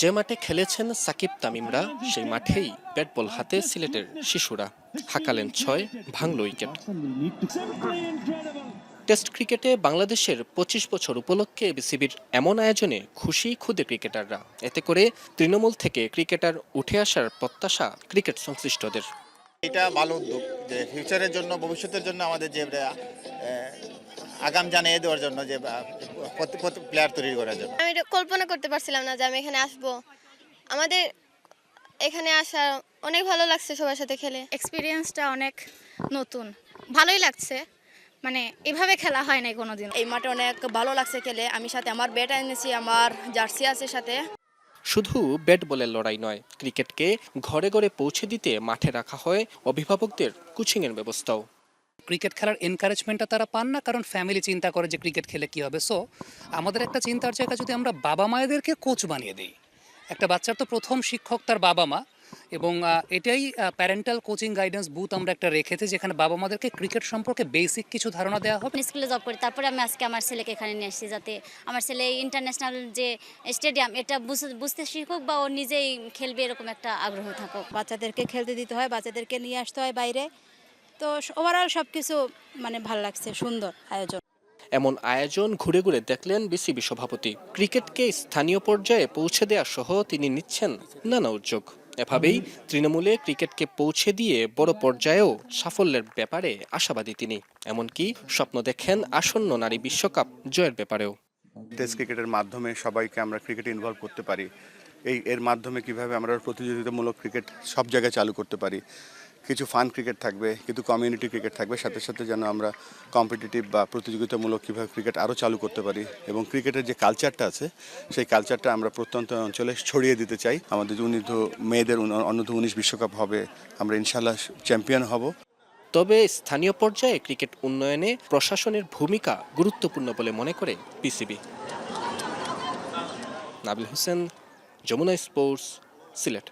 যে মাঠে খেলেছেন সাকিব তামিমরা, সেই মাঠেই ব্যাট বল হাতে সিলেটের শিশুরা হাঁকালেন ছয় ভাঙল উইকেট। টেস্ট ক্রিকেটে বাংলাদেশের পঁচিশ বছর উপলক্ষে বিসিবির এমন আয়োজনে খুশি খুদে ক্রিকেটাররা। এতে করে তৃণমূল থেকে ক্রিকেটার উঠে আসার প্রত্যাশা ক্রিকেট সংশ্লিষ্টদের। এটা ভালো উদ্যোগ। যে ফিউচারের জন্য ভবিষ্যতের জন্য আমাদের যে আগাম জানিয়ে দেওয়ার জন্য যে প্লেয়ার তৈরি করার জন্য। আমি এটা কল্পনা করতে পারছিলাম না যে আমি এখানে আসব। আমাদের এখানে আসা অনেক ভালো লাগছে সবার সাথে খেলে। এক্সপিরিয়েন্সটা অনেক নতুন। ভালোই লাগছে। মানে এভাবে খেলা হয় নাই কোনোদিন এই মাঠে অনেক ভালো লাগছে খেলে। আমি সাথে আমার ব্যাট এনেছি আমার জার্সি আছে সাথে। শুধু ব্যাট বলের লড়াই নয়, ক্রিকেটকে ঘরে ঘরে পৌঁছে দিতে মাঠে রাখা হয় অভিভাবকদের কোচিংয়ের ব্যবস্থাও। ক্রিকেট খেলার এনকারেজমেন্টটা তারা পান না, কারণ ফ্যামিলি চিন্তা করে যে ক্রিকেট খেলে কি হবে। সো আমাদের একটা চিন্তার জায়গা যদি আমরা বাবা মায়েদেরকে কোচ বানিয়ে দিই, একটা বাচ্চার তো প্রথম শিক্ষক তার বাবা মা এবং এটাই প্যারেন্টাল কোচিং গাইডেন্স বুথ আমরা একটা রেখেছি যেখানে বাবা মাদেরকে ক্রিকেট সম্পর্কে বেসিক কিছু ধারণা দেওয়া হবে। স্কুলে জব করি তারপরে আমি আজকে আমার ছেলেকে এখানে নিয়ে আসছি যাতে আমার ছেলে ইন্টারন্যাশনাল যে স্টেডিয়াম এটা বুঝতে শিখুক বা ও নিজেই খেলবে এরকম একটা আগ্রহ থাকুক। বাচ্চাদেরকে খেলতে দিতে হয় বাচ্চাদেরকে নিয়ে আসতে হয় বাইরে। তো ওভারঅল সব কিছু মানে ভালো লাগছে সুন্দর আয়োজন। এমন আয়োজন ঘুরে ঘুরে দেখলেন বিসিবি সভাপতি ক্রিকেটকে স্থানীয় পর্যায়ে পৌঁছে দেওয়া সহ তিনি নিচ্ছেন নানা উদ্যোগ। এভাবেই তৃণমূলে ক্রিকেটকে পৌঁছে দিয়ে বড় পর্যায়েও সাফল্যের ব্যাপারে আশাবাদী তিনি। এমনকি স্বপ্ন দেখেন আসন্ন নারী বিশ্বকাপ জয়ের ব্যাপারেও। টেস্ট ক্রিকেটের মাধ্যমে সবাইকে আমরা ক্রিকেটে ইনভলভ করতে পারি। এই এর মাধ্যমে কীভাবে আমরা প্রতিযোগিতামূলক ক্রিকেট সব জায়গায় চালু করতে পারি। কিছু ফান ক্রিকেট থাকবে কিন্তু কমিউনিটি ক্রিকেট থাকবে, সাথে সাথে যেন আমরা কম্পিটিটিভ বা প্রতিযোগিতামূলক কীভাবে ক্রিকেট আরও চালু করতে পারি এবং ক্রিকেটের যে কালচারটা আছে, সেই কালচারটা আমরা প্রত্যন্ত অঞ্চলে ছড়িয়ে দিতে চাই। আমাদের অনূর্ধ্ব মেয়েদের অনূর্ধ্ব উনিশ বিশ্বকাপ হবে, আমরা ইনশাল্লাহ চ্যাম্পিয়ন হব। তবে স্থানীয় পর্যায়ে ক্রিকেট উন্নয়নে প্রশাসনের ভূমিকা গুরুত্বপূর্ণ বলে মনে করে পিসিবি নাবিল হোসেন, যমুনা স্পোর্টস, সিলেট।